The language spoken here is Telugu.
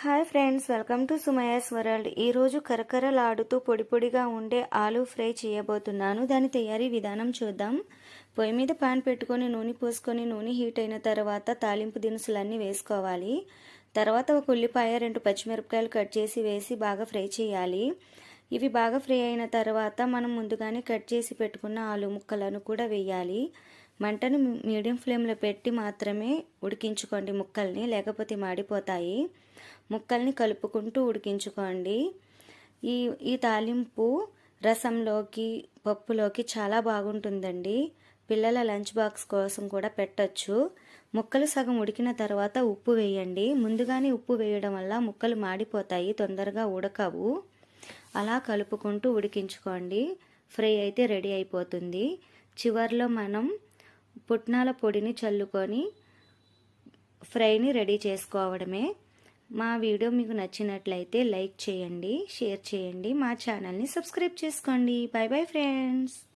Hi friends welcome to Sumaya's world. ఈరోజు కరకరలాడుతూ పొడి పొడిగా ఉండే ఆలూ ఫ్రై చేయబోతున్నాను. దాని తయారీ విధానం చూద్దాం. పొయ్యి మీద పాన్ పెట్టుకొని నూనె పోసుకొని నూనె హీట్ అయిన తర్వాత తాలింపు దినుసులన్నీ వేసుకోవాలి. తర్వాత ఒక ఉల్లిపాయ రెండు పచ్చిమిరపకాయలు కట్ చేసి వేసి బాగా ఫ్రై చేయాలి. ఇవి బాగా ఫ్రై అయిన తర్వాత మనం ముందుగానే కట్ చేసి పెట్టుకున్న ఆలు ముక్కలను కూడా వేయాలి. మంటను మీడియం ఫ్లేమ్లో పెట్టి మాత్రమే ఉడికించుకోండి ముక్కల్ని లేకపోతే మాడిపోతాయి. ముక్కల్ని కలుపుకుంటూ ఉడికించుకోండి. ఈ ఈ తాలింపు రసంలోకి పప్పులోకి చాలా బాగుంటుందండి. పిల్లల లంచ్ బాక్స్ కోసం కూడా పెట్టచ్చు. ముక్కలు సగం ఉడికిన తర్వాత ఉప్పు వేయండి. ముందుగానే ఉప్పు వేయడం వల్ల ముక్కలు మాడిపోతాయి తొందరగా ఉడకవు. అలా కలుపుకుంటూ ఉడికించుకోండి. ఫ్రై అయితే రెడీ అయిపోతుంది. చివరిలో మనం పుట్నాల పొడిని చల్లుకొని ఫ్రైని రెడీ చేసుకోవడమే. మా వీడియో మీకు నచ్చినట్లయితే లైక్ చేయండి షేర్ చేయండి మా ఛానల్ని సబ్స్క్రైబ్ చేసుకోండి. Bye bye friends.